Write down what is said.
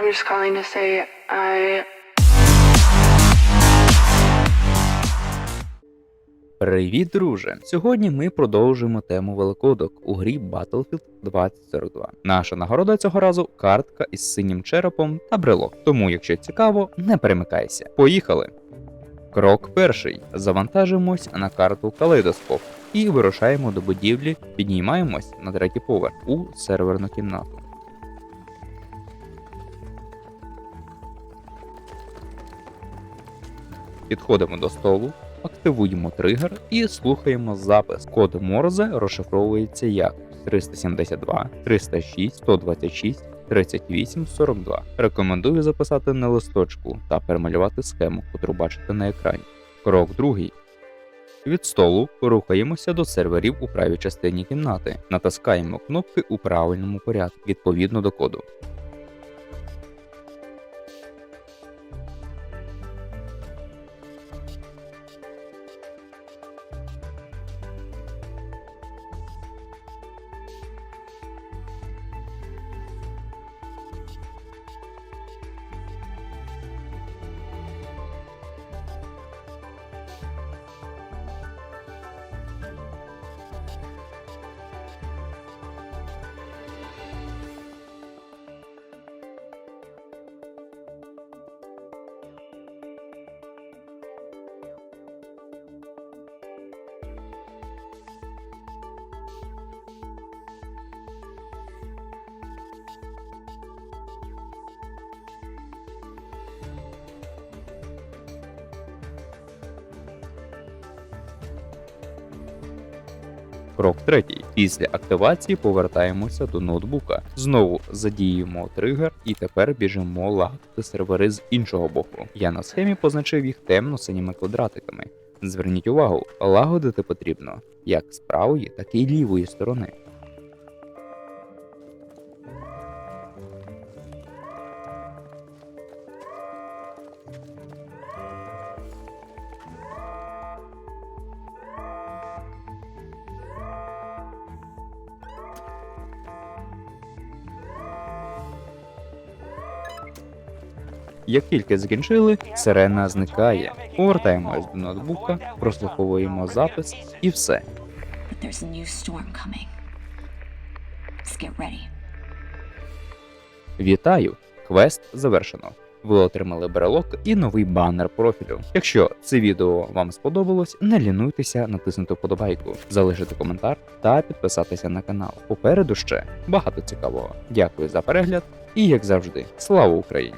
I'm just calling to say I Привіт, друже! Сьогодні ми продовжуємо тему великодок у грі Battlefield 2042. Наша нагорода цього разу картка із синім черепом та брелок. Тому, якщо цікаво, не перемикайся. Поїхали! Крок перший. Завантажимось на карту Калейдоскоп і вирушаємо до будівлі, піднімаємось на третій поверх у серверну кімнату. Підходимо до столу, активуємо тригер і слухаємо запис. Код Морзе розшифровується як 372 306 126 38 42. Рекомендую записати на листочку та перемалювати схему, котру бачите на екрані. Крок другий. Від столу рухаємося до серверів у правій частині кімнати. Натискаємо кнопки у правильному порядку відповідно до коду. Крок третій. Після активації повертаємося до ноутбука. Знову задіємо тригер і тепер біжимо лагодити сервери з іншого боку. Я на схемі позначив їх темно-синіми квадратиками. Зверніть увагу, лагодити потрібно як з правої, так і лівої сторони. Як тільки закінчили, сирена зникає. Повертаємось до ноутбука, прослуховуємо запис і все. There's a new storm coming. Let's get ready. Вітаю! Квест завершено. Ви отримали брелок і новий банер профілю. Якщо це відео вам сподобалось, не лінуйтеся натиснути вподобайку, залишити коментар та підписатися на канал. Попереду ще багато цікавого. Дякую за перегляд і, як завжди, слава Україні!